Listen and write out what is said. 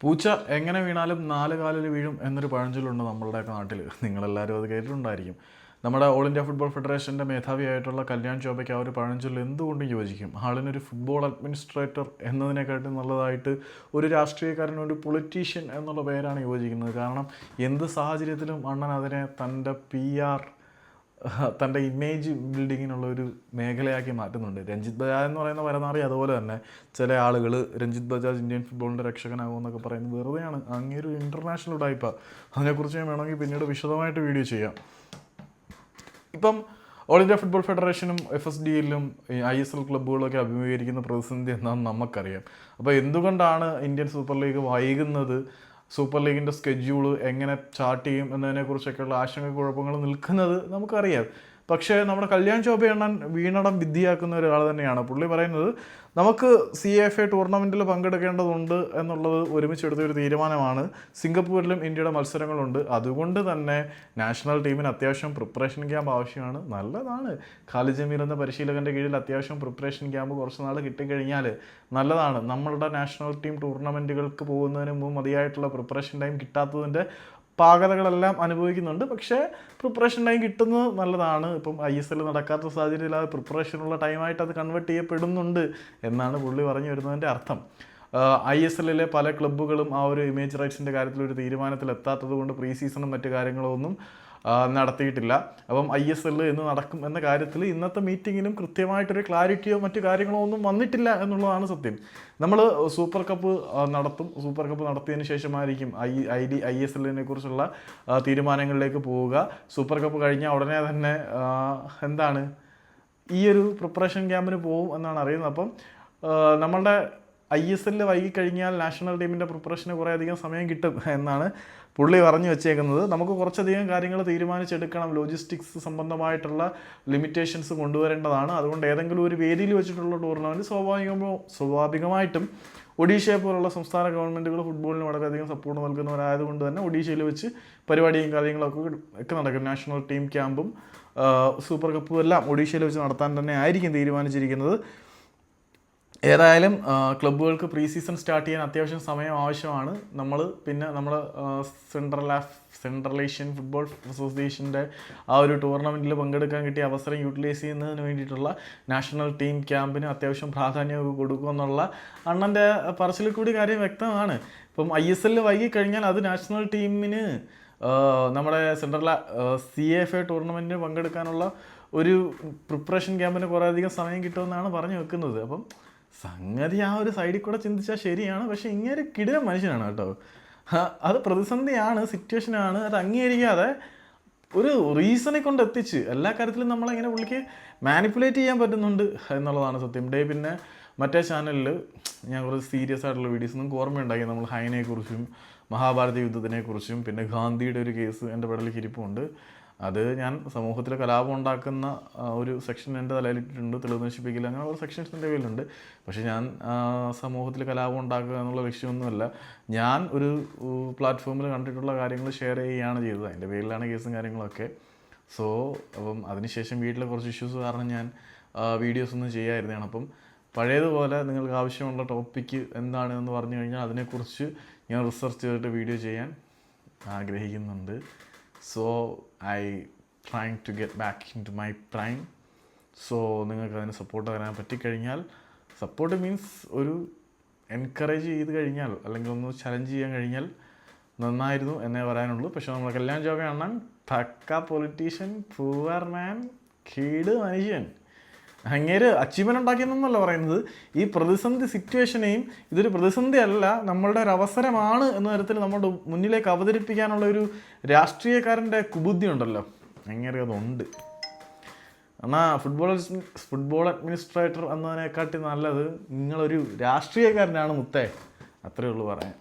പൂച്ച എങ്ങനെ വീണാലും നാല് കാലിൽ വീഴും എന്നൊരു പഴഞ്ചൊല്ലുണ്ട് നമ്മളുടെയൊക്കെ നാട്ടിൽ നിങ്ങളെല്ലാവരും അത് കേട്ടിട്ടുണ്ടായിരിക്കും. നമ്മുടെ ഓൾ ഇന്ത്യ ഫുട്ബോൾ ഫെഡറേഷന്റെ മേധാവിയായിട്ടുള്ള കല്യാൺ ചോബയ്ക്ക് ആ ഒരു പഴഞ്ചൊല്ല് എന്തുകൊണ്ടും യോജിക്കും? ആളിനൊരു ഫുട്ബോൾ അഡ്മിനിസ്ട്രേറ്റർ എന്നതിനെക്കാട്ടും നല്ലതായിട്ട് ഒരു രാഷ്ട്രീയക്കാരൻ ഒരു പൊളിറ്റീഷ്യൻ എന്നുള്ള പേരാണ് യോജിക്കുന്നത്. കാരണം എന്ത് സാഹചര്യത്തിലും അണ്ണൻ അതിനെ തന്റെ പി ആർ തന്റെ ഇമേജ് ബിൽഡിങ്ങിനുള്ള ഒരു മേഖലയാക്കി മാറ്റുന്നുണ്ട്. രഞ്ജിത്ത് ബജാജ് എന്ന് പറയുന്ന വരനാറി അതുപോലെ തന്നെ ചില ആളുകൾ രഞ്ജിത്ത് ബജാജ് ഇന്ത്യൻ ഫുട്ബോളിന്റെ രക്ഷകനാകും എന്നൊക്കെ പറയുന്നത് വെറുതെയാണ്. അങ്ങേരു ഇന്റർനാഷണൽ ടൈപ്പ് അതിനെക്കുറിച്ച് ഞാൻ വേണമെങ്കിൽ പിന്നീട് വിശദമായിട്ട് വീഡിയോ ചെയ്യാം. ഇപ്പം ഓൾ ഇന്ത്യ ഫുട്ബോൾ ഫെഡറേഷനും എഫ് എസ് ഡിയിലും ഐ എസ് എൽ ക്ലബ്ബുകളൊക്കെ അഭിമുഖീകരിക്കുന്ന പ്രതിസന്ധി എന്താണെന്ന് നമുക്കറിയാം. അപ്പോൾ എന്തുകൊണ്ടാണ് ഇന്ത്യൻ സൂപ്പർ ലീഗ് വൈകുന്നത്? സൂപ്പർ ലീഗിന്റെ സ്കെഡ്യൂൾ എങ്ങനെ ചാർട്ട് ചെയ്യും എന്നതിനെക്കുറിച്ചൊക്കെയുള്ള ആശങ്ക കുഴപ്പങ്ങൾ നിൽക്കുന്നത് നമുക്കറിയാം. പക്ഷേ നമ്മുടെ കല്യാൺ ചോബയണ്ണൻ വീണടം വിദ്യയാക്കുന്ന ഒരാൾ തന്നെയാണ്. പുള്ളി പറയുന്നത് നമുക്ക് സി എഫ് എ ടൂർണമെന്റിൽ പങ്കെടുക്കേണ്ടതുണ്ട് എന്നുള്ളത് ഒരുമിച്ചെടുത്ത ഒരു തീരുമാനമാണ്. സിംഗപ്പൂരിലും ഇന്ത്യയുടെ മത്സരങ്ങളുണ്ട്. അതുകൊണ്ട് തന്നെ നാഷണൽ ടീമിന് അത്യാവശ്യം പ്രിപ്പറേഷൻ ക്യാമ്പ് ആവശ്യമാണ്. നല്ലതാണ്. ഖാലി ജമീർ എന്ന പരിശീലകന്റെ കീഴിൽ അത്യാവശ്യം പ്രിപ്പറേഷൻ ക്യാമ്പ് കുറച്ച് നാൾ കിട്ടിക്കഴിഞ്ഞാൽ നല്ലതാണ്. നമ്മളുടെ നാഷണൽ ടീം ടൂർണമെന്റുകൾക്ക് പോകുന്നതിന് മുമ്പ് മതിയായിട്ടുള്ള പ്രിപ്പറേഷൻ ടൈം കിട്ടാത്തതിന്റെ പാകതകളെല്ലാം അനുഭവിക്കുന്നുണ്ട്. പക്ഷേ പ്രിപ്പറേഷൻ ടൈം കിട്ടുന്നത് നല്ലതാണ്. ഇപ്പം ഐ എസ് എൽ നടക്കാത്ത സാഹചര്യത്തിൽ ആ പ്രിപ്പറേഷനുള്ള ടൈമായിട്ട് അത് കൺവേർട്ട് ചെയ്യപ്പെടുന്നുണ്ട് എന്നാണ് പുള്ളി പറഞ്ഞു വരുന്നതിന്റെ അർത്ഥം. ഐ എസ് എല്ലിലെ പല ക്ലബ്ബുകളും ആ ഒരു ഇമേജ് റൈറ്റ്സിന്റെ കാര്യത്തിൽ ഒരു തീരുമാനത്തിൽ എത്താത്തത് കൊണ്ട് പ്രീ സീസണും മറ്റു കാര്യങ്ങളൊന്നും നടത്തിയിട്ടില്ല. അപ്പം ഐ എസ് എൽ എന്ന് നടക്കും എന്ന കാര്യത്തിൽ ഇന്നത്തെ മീറ്റിങ്ങിലും കൃത്യമായിട്ടൊരു ക്ലാരിറ്റിയോ മറ്റു കാര്യങ്ങളോ ഒന്നും വന്നിട്ടില്ല എന്നുള്ളതാണ് സത്യം. നമ്മൾ സൂപ്പർ കപ്പ് നടത്തും. സൂപ്പർ കപ്പ് നടത്തിയതിന് ശേഷമായിരിക്കും I I D I S എല്ലിനെ കുറിച്ചുള്ള തീരുമാനങ്ങളിലേക്ക് പോവുക. സൂപ്പർ കപ്പ് കഴിഞ്ഞാൽ ഉടനെ തന്നെ എന്താണ്? ഈ ഒരു പ്രിപ്പറേഷൻ ക്യാമ്പിന് പോകും എന്നാണ് അറിയുന്നത്. അപ്പം നമ്മളുടെ ഐ എസ് എല്ലിൽ വൈകിക്കഴിഞ്ഞാൽ നാഷണൽ ടീമിന്റെ പ്രിപ്പറേഷന് കുറേ അധികം സമയം കിട്ടും എന്നാണ് പുള്ളി പറഞ്ഞു വെച്ചേക്കുന്നത്. നമുക്ക് കുറച്ചധികം കാര്യങ്ങൾ തീരുമാനിച്ചെടുക്കണം. ലോജിസ്റ്റിക്സ് സംബന്ധമായിട്ടുള്ള ലിമിറ്റേഷൻസ് കൊണ്ടുവരേണ്ടതാണ്. അതുകൊണ്ട് ഏതെങ്കിലും ഒരു വേദിയിൽ വെച്ചിട്ടുള്ള ടൂർണമെന്റ് സ്വാഭാവികമോ സ്വാഭാവികമായിട്ടും ഒഡീഷയെ പോലുള്ള സംസ്ഥാന ഗവൺമെന്റുകൾ ഫുട്ബോളിന് വളരെയധികം സപ്പോർട്ട് നൽകുന്നവരായതുകൊണ്ട് തന്നെ ഒഡീഷയിൽ വെച്ച് പരിപാടിയും കാര്യങ്ങളൊക്കെ ഒക്കെ നടക്കും. നാഷണൽ ടീം ക്യാമ്പും സൂപ്പർ കപ്പും എല്ലാം ഒഡീഷയിൽ വെച്ച് നടത്താൻ തന്നെ ആയിരിക്കും തീരുമാനിച്ചിരിക്കുന്നത്. ഏതായാലും ക്ലബ്ബുകൾക്ക് പ്രീ സീസൺ സ്റ്റാർട്ട് ചെയ്യാൻ അത്യാവശ്യം സമയം ആവശ്യമാണ്. നമ്മൾ പിന്നെ നമ്മൾ central of central Asian football അസോസിയേഷന്റെ ആ ഒരു ടൂർണമെന്റിൽ പങ്കെടുക്കാൻ കിട്ടിയ അവസരം യൂട്ടിലൈസ് ചെയ്യുന്നതിന് വേണ്ടിയിട്ടുള്ള നാഷണൽ ടീം ക്യാമ്പിന് അത്യാവശ്യം പ്രാധാന്യമൊക്കെ കൊടുക്കുമെന്നുള്ള അണ്ണന്റെ പറച്ചിൽ കൂടി കാര്യം വ്യക്തമാണ്. ഇപ്പം ഐ എസ് എല്ലിൽ വൈകി കഴിഞ്ഞാൽ അത് നാഷണൽ ടീമിന് നമ്മുടെ central C F A tournament പങ്കെടുക്കാനുള്ള ഒരു പ്രിപ്പറേഷൻ ക്യാമ്പിന് കുറേ അധികം സമയം കിട്ടുമെന്നാണ് പറഞ്ഞു വെക്കുന്നത്. അപ്പം സംഗതി ആ ഒരു സൈഡിൽ കൂടെ ചിന്തിച്ചാൽ ശരിയാണ് പക്ഷേ ഇങ്ങനെ കിടിലൻ മനുഷ്യനാണ് കേട്ടോ. അത് പ്രതിസന്ധിയാണ് സിറ്റുവേഷനാണ് അത് അംഗീകരിക്കാതെ ഒരു റീസണെ കൊണ്ട് എത്തിച്ച് എല്ലാ കാര്യത്തിലും നമ്മളെങ്ങനെ പുള്ളിക്ക് മാനിപ്പുലേറ്റ് ചെയ്യാൻ പറ്റുന്നുണ്ട് എന്നുള്ളതാണ് സത്യം. ഡേ പിന്നെ മറ്റേ ചാനലിൽ ഞാൻ കുറച്ച് സീരിയസ് ആയിട്ടുള്ള വീഡിയോസ് നിങ്ങൾക്ക് ഓർമ്മയുണ്ടാക്കി നമ്മൾ ഹൈനെക്കുറിച്ചും മഹാഭാരത യുദ്ധത്തിനെക്കുറിച്ചും പിന്നെ ഗാന്ധിയുടെ ഒരു കേസ് എന്റെ പെടലിൽ ഇരിപ്പുണ്ട്. അത് ഞാൻ സമൂഹത്തിലെ കലാപം ഉണ്ടാക്കുന്ന ഒരു സെക്ഷൻ എന്റെ തലയിലിട്ടുണ്ട് തെളിവ് നശിപ്പിക്കില്ല അങ്ങനെ ഒരു സെക്ഷൻസ് എന്റെ കയ്യിലുണ്ട്. പക്ഷേ ഞാൻ സമൂഹത്തിൽ കലാപം ഉണ്ടാക്കുക എന്നുള്ള ലക്ഷ്യമൊന്നുമല്ല. ഞാൻ ഒരു പ്ലാറ്റ്ഫോമിൽ കണ്ടിട്ടുള്ള കാര്യങ്ങൾ ഷെയർ ചെയ്യുകയാണ് ചെയ്തത്. അതിന്റെ പേരിലാണ് കേസും കാര്യങ്ങളൊക്കെ. സോ അപ്പം അതിനുശേഷം വീട്ടിലെ കുറച്ച് ഇഷ്യൂസ് കാരണം ഞാൻ വീഡിയോസ് ഒന്നും ചെയ്യാതിരുന്നതാണ്. അപ്പം പഴയതുപോലെ നിങ്ങൾക്ക് ആവശ്യമുള്ള ടോപ്പിക്ക് എന്താണ് എന്ന് പറഞ്ഞു കഴിഞ്ഞാൽ അതിനെക്കുറിച്ച് ഞാൻ റിസർച്ച് ചെയ്തിട്ട് വീഡിയോ ചെയ്യാൻ ആഗ്രഹിക്കുന്നുണ്ട്. So I trying to get back into my prime so നിങ്ങൾക്ക് അതിന് സപ്പോർട്ട് തരാൻ പറ്റിക്കഴിഞ്ഞാൽ സപ്പോർട്ട് മീൻസ് ഒരു എൻകറേജ് ചെയ്ത് കഴിഞ്ഞാൽ അല്ലെങ്കിൽ ഒന്ന് ചലഞ്ച് ചെയ്യാൻ കഴിഞ്ഞാൽ നന്നായിരുന്നു എന്നേ പറയാനുള്ളൂ. പക്ഷെ നമ്മൾ കല്യാൺ ജോബ അണ്ണൻ പക്ക പൊളിറ്റീഷ്യൻ പൂവർ മാൻ കീട് മനുഷ്യൻ. അങ്ങേര് അച്ചീവ്മെന്റ് ഉണ്ടാക്കിയെന്നല്ല പറയുന്നത്. ഈ പ്രതിസന്ധി സിറ്റുവേഷനെയും ഇതൊരു പ്രതിസന്ധി അല്ല നമ്മളുടെ ഒരു അവസരമാണ് എന്ന തരത്തിൽ നമ്മുടെ മുന്നിലേക്ക് അവതരിപ്പിക്കാനുള്ള ഒരു രാഷ്ട്രീയക്കാരന്റെ കുബുദ്ധി ഉണ്ടല്ലോ. അങ്ങേരെ അതുണ്ട്. എന്നാൽ ഫുട്ബോൾ ഫുട്ബോൾ അഡ്മിനിസ്ട്രേറ്റർ എന്നതിനെക്കാട്ടി നല്ലത് നിങ്ങളൊരു രാഷ്ട്രീയക്കാരനാണ് മുത്തേ. അത്രയേ ഉള്ളൂ പറയാൻ.